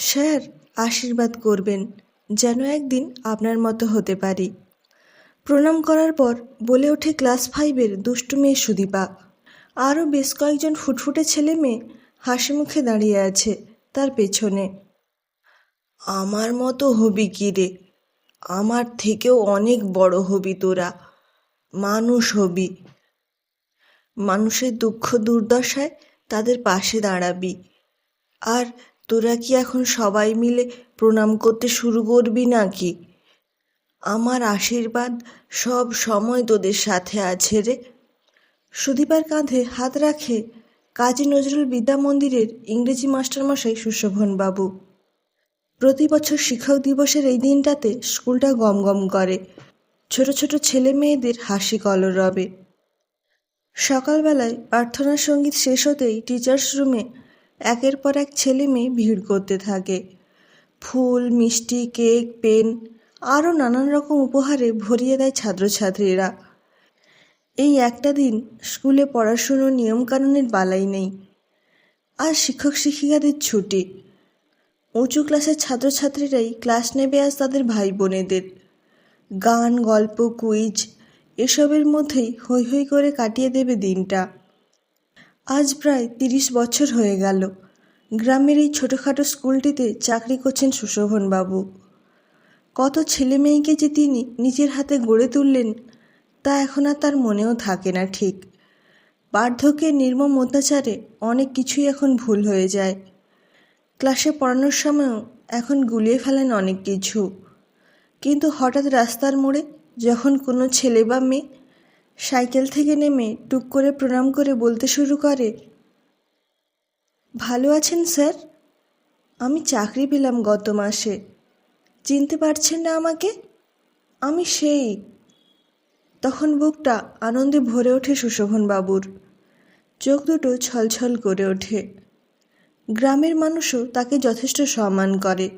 Sir, আশীর্বাদ করবেন, যেন একদিন আপনার মতো হতে পারি। প্রণাম করার পর বলে ওঠে ক্লাস ফাইভের দুষ্টু মেয়ে সুদীপা। আরও বেশ কয়েকজন ফুটফুটে ছেলে মেয়ে হাসি মুখে দাঁড়িয়ে আছে তার পেছনে। আমার মতো হবি কি রে? আমার থেকেও অনেক বড় হবি তোরা। মানুষ হবি। মানুষের দুঃখ দুর্দশায় তাদের পাশে দাঁড়াবি। আর তোরা কি এখন সবাই মিলে প্রণাম করতে শুরু করবি নাকি? আমার আশীর্বাদ সব সময় তোদের সাথে আছে রে। সুদীপার কাঁধে হাত রাখে কাজী নজরুল বিদ্যা মন্দিরের ইংরেজি মাস্টারমশাই সুশোভন বাবু প্রতি বছর শিক্ষক দিবসের এই দিনটাতে স্কুলটা গমগম করে। ছোট ছোট ছেলে মেয়েদের হাসি কলরবে সকালবেলায় প্রার্থনা সংগীত শেষ হতেই টিচার্স রুমে একের পর এক ছেলে মেয়ে ভিড় করতে থাকে। ফুল, মিষ্টি, কেক, পেন আরও নানান রকম উপহারে ভরিয়ে দেয় ছাত্রছাত্রীরা। এই একটা দিন স্কুলে পড়াশুনোর নিয়মকানুনের বালাই নেই আর শিক্ষক শিক্ষিকাদের ছুটি। উঁচু ক্লাসের ছাত্রছাত্রীরাই ক্লাস নেবে আজ তাদের ভাই বোনেদের গান, গল্প, কুইজ এসবের মধ্যেই হৈ হৈ করে কাটিয়ে দেবে দিনটা। আজ প্রায় তিরিশ বছর হয়ে গেল। গ্রামের এই ছোটোখাটো স্কুলটিতে চাকরি করছেন সুশোভনবাবু। কত ছেলে মেয়েকে যে তিনি নিজের হাতে গড়ে তুললেন, তা এখন আর তার মনেও থাকে না ঠিক। বার্ধক্যের নির্মম অত্যাচারে অনেক কিছুই এখন ভুল হয়ে যায়। ক্লাসে পড়ানোর সময়ও এখন গুলিয়ে ফেলেন অনেক কিছু। কিন্তু হঠাৎ রাস্তার মোড়ে যখন কোনো ছেলে বা মেয়ে সাইকেল থেকে নেমে টুক করে প্রণাম করে বলতে শুরু করে, ভালো আছেন স্যার? আমি চাকরি পেলাম গত মাসে। চিনতে পারছেন না আমাকে? আমি সেই। তখন বুকটা আনন্দে ভরে ওঠে সুশোভন বাবুর। চোখ দুটো ছলছল করে ওঠে। গ্রামের মানুষও তাকে যথেষ্ট সম্মান করে।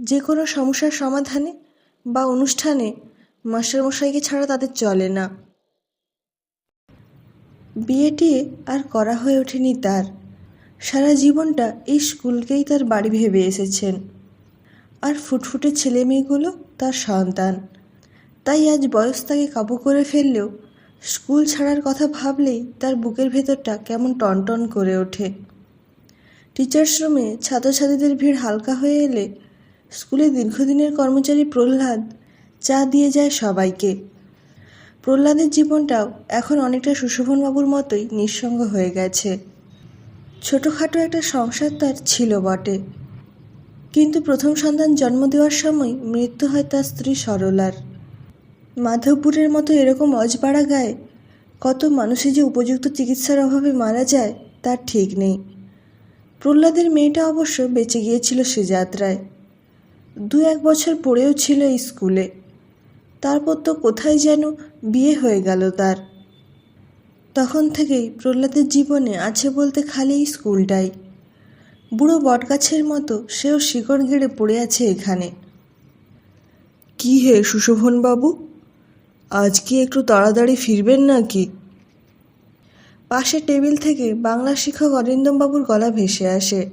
যে কোনো সমস্যার সমাধানে বা অনুষ্ঠানে মাস্টারমশাইকে ছাড়া তাদের চলে না। বিয়েটি আর করা হয়ে ওঠেনি তার। সারা জীবনটা এই স্কুলকেই তার বাড়ি ভেবে এসেছেন। আর ফুটফুটে ছেলে মেয়েগুলো তার সন্তান। তাই আজ বয়স তাকে কাবু করে ফেললেও স্কুল ছাড়ার কথা ভাবলেই তার বুকের ভেতরটা কেমন টনটন করে ওঠে। টিচার্স রুমে ছাত্রছাত্রীদের ভিড় হালকা হয়ে এলে স্কুলে দীর্ঘদিনের কর্মচারী প্রহ্লাদ চা দিয়ে যায় সবাইকে। প্রহ্লাদের জীবনটাও এখন অনেকটা সুশোভনবাবুর মতোই নিঃসঙ্গ হয়ে গেছে। ছোটোখাটো একটা সংসার তার ছিল বটে। কিন্তু প্রথম সন্তান জন্ম দেওয়ার সময় মৃত্যু হয় তার স্ত্রী সরলার। মাধবপুরের মতো এরকম অজপাড়া গায়ে কত মানুষই যে উপযুক্ত চিকিৎসার অভাবে মারা যায়, তার ঠিক নেই। প্রহ্লাদের মেয়েটা অবশ্য বেঁচে গিয়েছিল সে যাত্রায়। দু এক বছর পড়েও ছিল স্কুলে। তারপর তো কোথায় যেন বিয়ে হয়ে গেল তার। তখন থেকেই প্রহ্লাদের জীবনে আছে বলতে খালি স্কুলটাই। বুড়ো বটগাছের মতো সেও শিকড় গেড়ে পড়ে আছে এখানে। কি হে সুশোভনবাবু? আজ কি একটু তাড়াতাড়ি ফিরবেন নাকি? পাশে টেবিল থেকে বাংলা শিক্ষক অরিন্দমবাবুর গলা ভেসে আসে।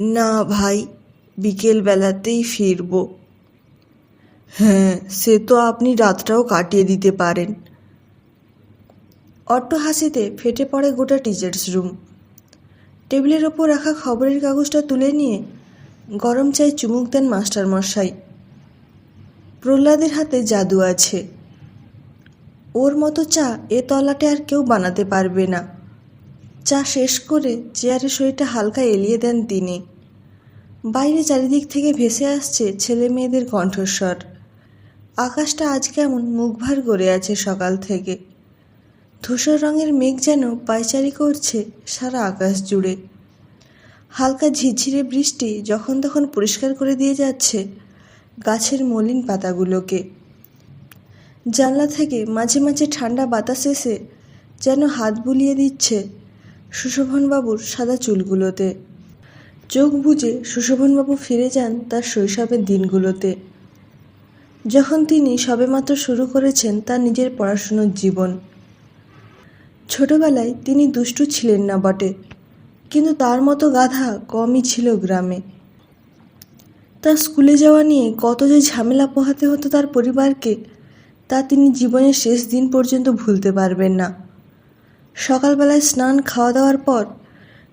না ভাই বিকেল বেলাতেই ফিরব। হ্যাঁ সে তো আপনি রাতটাও কাটিয়ে দিতে পারেন। হাসিতে ফেটে পড়ে গোটা টিচার্স রুম। টেবিলের ওপর রাখা খবরের কাগজটা তুলে নিয়ে গরম চায়ে চুমুক দেন মাস্টারমশাই। প্রহ্লাদের হাতে জাদু আছে। ওর মতো চা এ তলাটে আর কেউ বানাতে পারবে না। চা শেষ করে চেয়ারে শরীরটা হালকা এলিয়ে দেন তিনি। বাইরে চারিদিক থেকে ভেসে আসছে ছেলে মেয়েদের কণ্ঠস্বর। আকাশটা আজ কেমন মুখভার করে আছে সকাল থেকে। ধূসর রঙের মেঘ যেন পায়চারি করছে সারা আকাশ জুড়ে। হালকা ঝিরঝিরে বৃষ্টি যখন তখন পরিষ্কার করে দিয়ে যাচ্ছে গাছের মলিন পাতাগুলোকে। জানলা থেকে মাঝে মাঝে ঠান্ডা বাতাস এসে যেন হাত বুলিয়ে দিচ্ছে সুশোভনবাবুর সাদা চুলগুলোতে। চোখ বুজে সুশোভনবাবু ফিরে যান তার শৈশবের দিনগুলোতে। যখন তিনি সবেমাত্র শুরু করেছেন তার নিজের পড়াশুনোর জীবন। ছোটবেলায় তিনি দুষ্টু ছিলেন না বটে, কিন্তু তার মতো গাধা কমই ছিল গ্রামে। তার স্কুলে যাওয়া নিয়ে কত যে ঝামেলা পোহাতে হতো তার পরিবারকে, তা তিনি জীবনের শেষ দিন পর্যন্ত ভুলতে পারবেন না। সকালবেলায় স্নান খাওয়া দাওয়ার পর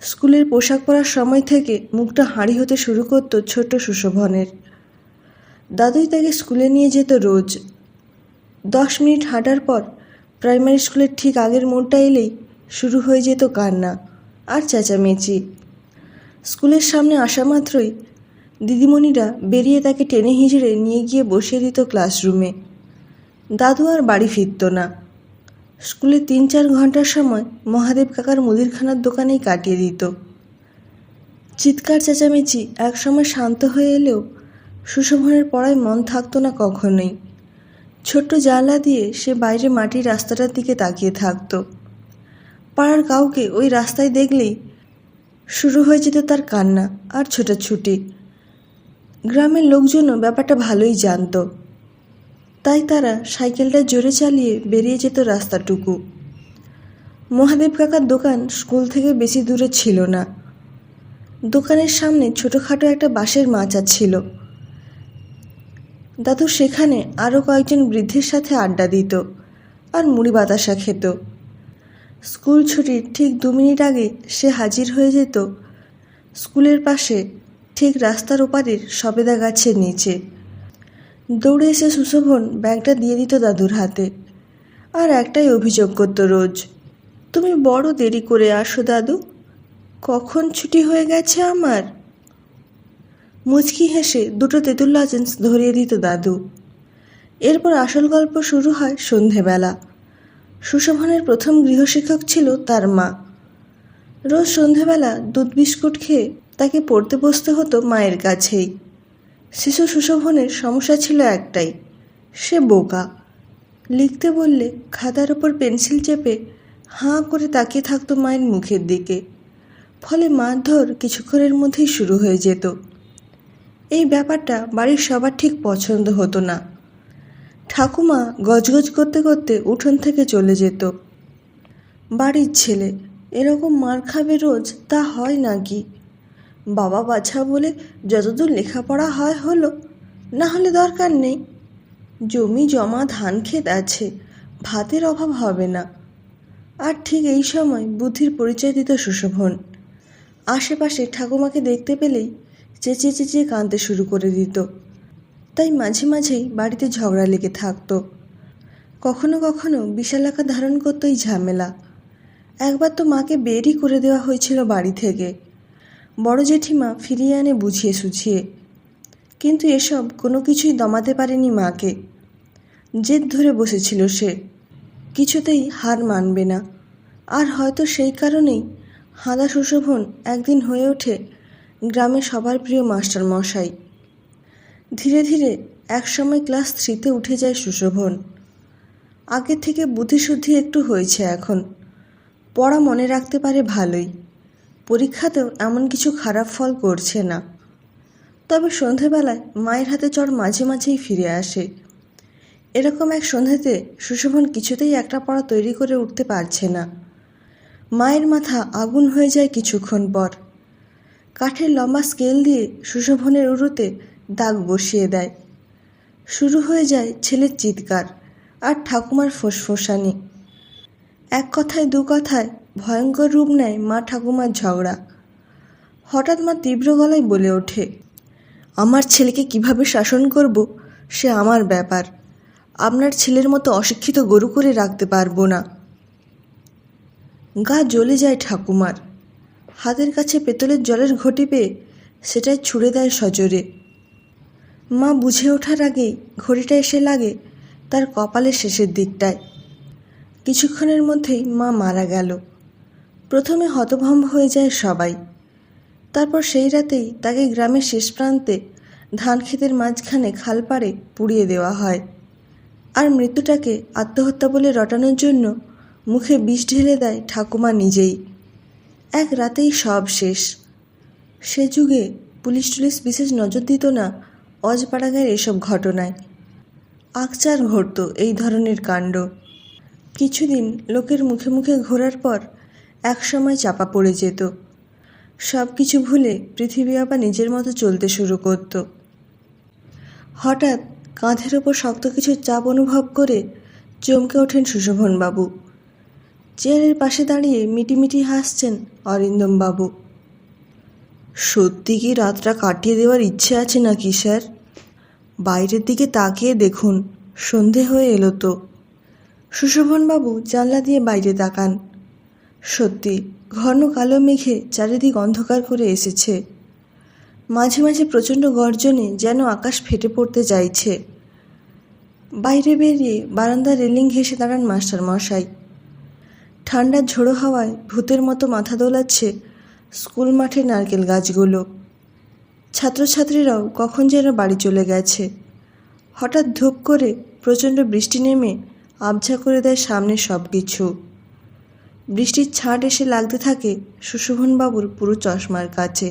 স্কুলের পোশাক পরার সময় থেকে মুখটা হাঁড়ি হতে শুরু করতো ছোট্ট সুশোভনের। দাদুই তাকে স্কুলে নিয়ে যেত রোজ। দশ মিনিট হাঁটার পর প্রাইমারি স্কুলের ঠিক আগের মোড়টা এলেই শুরু হয়ে যেত কান্না আর চেঁচামেচি। স্কুলের সামনে আসা মাত্রই দিদিমণিরা বেরিয়ে তাকে টেনে হিঁচড়ে নিয়ে গিয়ে বসিয়ে দিত ক্লাসরুমে। দাদু আর বাড়ি ফিরত না। স্কুলে তিন চার ঘণ্টার সময় মহাদেব কাকার মুদিরখানার দোকানেই কাটিয়ে দিত। চিৎকার, চেঁচামেচি একসময় শান্ত হয়ে এলেও সুশোভনের পড়ায় মন থাকতো না কখনোই। ছোট্ট জানলা দিয়ে সে বাইরে মাটির রাস্তাটার দিকে তাকিয়ে থাকত। পাড়ার কাউকে ওই রাস্তায় দেখলেই শুরু হয়ে যেত তার কান্না আর ছোটাছুটি। গ্রামের লোকজনও ব্যাপারটা ভালোই জানতো। তাই তারা সাইকেলটা জোরে চালিয়ে বেরিয়ে যেত রাস্তাটুকু। মহাদেব কাকার দোকান স্কুল থেকে বেশি দূরে ছিল না। দোকানের সামনে ছোটোখাটো একটা বাঁশের মাচা ছিল। দাদু সেখানে আরও কয়েকজন বৃদ্ধের সাথে আড্ডা দিত আর মুড়ি বাতাসা খেত। স্কুল ছুটির ঠিক দু মিনিট আগে সে হাজির হয়ে যেত। স্কুলের পাশে ঠিক রাস্তার ওপারের সবেদা গাছের নিচে। দৌড়ে এসে সুশোভন ব্যাগটা দিয়ে দিত দাদুর হাতে আর একটাই অভিযোগ করতো রোজ, তুমি বড় দেরি করে আসো দাদু। কখন ছুটি হয়ে গেছে আমার? মুচকি হেসে দুটো তেঁতুল লজেন্স ধরিয়ে দিত দাদু। এরপর আসল গল্প শুরু হয় সন্ধেবেলা। সুশোভনের প্রথম গৃহশিক্ষক ছিল তার মা। রোজ সন্ধেবেলা দুধ বিস্কুট খেয়ে তাকে পড়তে বসতে হতো মায়ের কাছেই। শিশু সুশোভনের সমস্যা ছিল একটাই, সে বোকা। লিখতে বললে খাতার ওপর পেন্সিল চেপে হাঁ করে তাকিয়ে থাকতো মায়ের মুখের দিকে। ফলে মারধর কিছুক্ষণের মধ্যেই শুরু হয়ে যেত। এই ব্যাপারটা বাড়ির সবার ঠিক পছন্দ হতো না। ঠাকুমা গজগজ করতে করতে উঠোন থেকে চলে যেত। বাড়ির ছেলে, এরকম মার খাবে রোজ, তা হয় নাকি? বাবা বাছা বলে যতদূর লেখাপড়া হয় হলো, না হলে দরকার নেই। জমি জমা, ধান ক্ষেত আছে, ভাতের অভাব হবে না। আর ঠিক এই সময় বুদ্ধির পরিচয় দিত সুশোভন আশেপাশে ঠাকুমাকে দেখতে পেলেই চেঁচিয়ে চেঁচিয়ে কাঁদতে শুরু করে দিত। তাই মাঝে মাঝেই বাড়িতে ঝগড়া লেগে থাকতো। কখনো কখনো বিশাল আকার ধারণ করতো এই ঝামেলা। একবার তো মাকে বেরই করে দেওয়া হয়েছিল বাড়ি থেকে। বড় জেঠিমা ফিরিয়ে আনে বুঝিয়ে সুঝিয়ে। কিন্তু এসব কোনো কিছুই দমাতে পারেনি মাকে। জেদ ধরে বসেছিল সে। কিছুতেই হার মানবে না। আর হয়তো সেই কারণেই হাঁদা সুশোভন একদিন হয়ে ওঠে গ্রামের সবার প্রিয় মাস্টার মশাই ধীরে ধীরে একসময় ক্লাস থ্রিতে উঠে যায় সুশোভন। আগের থেকে বুদ্ধিশুদ্ধি একটু হয়েছে এখন। পড়া মনে রাখতে পারে ভালোই। পরীক্ষাতেও এমন কিছু খারাপ ফল করছে না। তবে সন্ধেবেলায় মায়ের হাতে চড় মাঝে মাঝেই ফিরে আসে। এরকম এক সন্ধ্যেতে সুশোভন কিছুতেই একটা পড়া তৈরি করে উঠতে পারছে না। মায়ের মাথা আগুন হয়ে যায় কিছুক্ষণ পর। কাঠের লম্বা স্কেল দিয়ে সুশোভনের উরুতে দাগ বসিয়ে দেয়। শুরু হয়ে যায় ছেলের চিৎকার আর ঠাকুমার ফোসফোসানি। এক কথায় দু কথায় ভয়ঙ্কর রূপ নেয় মা ঠাকুমার ঝগড়া। হঠাৎ মা তীব্র গলায় বলে ওঠে, আমার ছেলেকে কীভাবে শাসন করব সে আমার ব্যাপার। আপনার ছেলের মতো অশিক্ষিত গরু করে রাখতে পারব না। গা জ্বলে যায় ঠাকুমার। হাতের কাছে পেতলের জলের ঘটি পেয়ে সেটাই ছুঁড়ে দেয় সজোরে। মা বুঝে ওঠার আগেই ঘড়িটা এসে লাগে তার কপালের শেষের দিকটায়। কিছুক্ষণের মধ্যেই মা মারা গেল। প্রথমে হতভম্ব হয়ে যায় সবাই। তারপর সেই রাতেই তাকে গ্রামের শেষ প্রান্তে ধান ক্ষেতের মাঝখানে খাল পাড়ে পুড়িয়ে দেওয়া হয়। আর মৃত্যুটাকে আত্মহত্যা বলে রটানোর জন্য মুখে বিষ ঢেলে দেয় ঠাকুমা নিজেই। এক রাতেই সব শেষ। সে যুগে পুলিশ টুলিশ বিশেষ নজর দিত না অজপাড়াগাঁয়ের এসব ঘটনায়। আকচার ঘটত এই ধরনের কাণ্ড। কিছুদিন লোকের মুখে মুখে ঘোরার পর একসময় চাপা পড়ে যেত। সব কিছু ভুলে পৃথিবী আবার নিজের মতো চলতে শুরু করতো। হঠাৎ কাঁধের ওপর শক্ত কিছু চাপ অনুভব করে চমকে ওঠেন সুশোভনবাবু। চেয়ারের পাশে দাঁড়িয়ে মিটিমিটি হাসছেন অরিন্দমবাবু। সত্যি কি রাতটা কাটিয়ে দেওয়ার ইচ্ছে আছে নাকি, স্যার? বাইরের দিকে তাকিয়ে দেখুন, সন্ধে হয়ে এলো তো। সুশোভনবাবু জানলা দিয়ে বাইরে তাকান। সত্যি, ঘন কালো মেঘে চারিদিক অন্ধকার করে এসেছে। মাঝে মাঝে প্রচণ্ড গর্জনে যেন আকাশ ফেটে পড়তে চাইছে। বাইরে বেরিয়ে বারান্দার রেলিং ঘেঁষে দাঁড়ান মাস্টার মশাই ঠান্ডার ঝোড়ো হাওয়ায় ভূতের মতো মাথা দোলাচ্ছে স্কুল মাঠে নারকেল গাছগুলো। ছাত্রছাত্রীরাও কখন যেন বাড়ি চলে গেছে। হঠাৎ ধূপ করে প্রচণ্ড বৃষ্টি নেমে আবঝা করে দেয় সামনে সব কিছু বৃষ্টির ছাঁট এসে লাগতে থাকে সুশোভনবাবুর পুরো চশমার কাছে।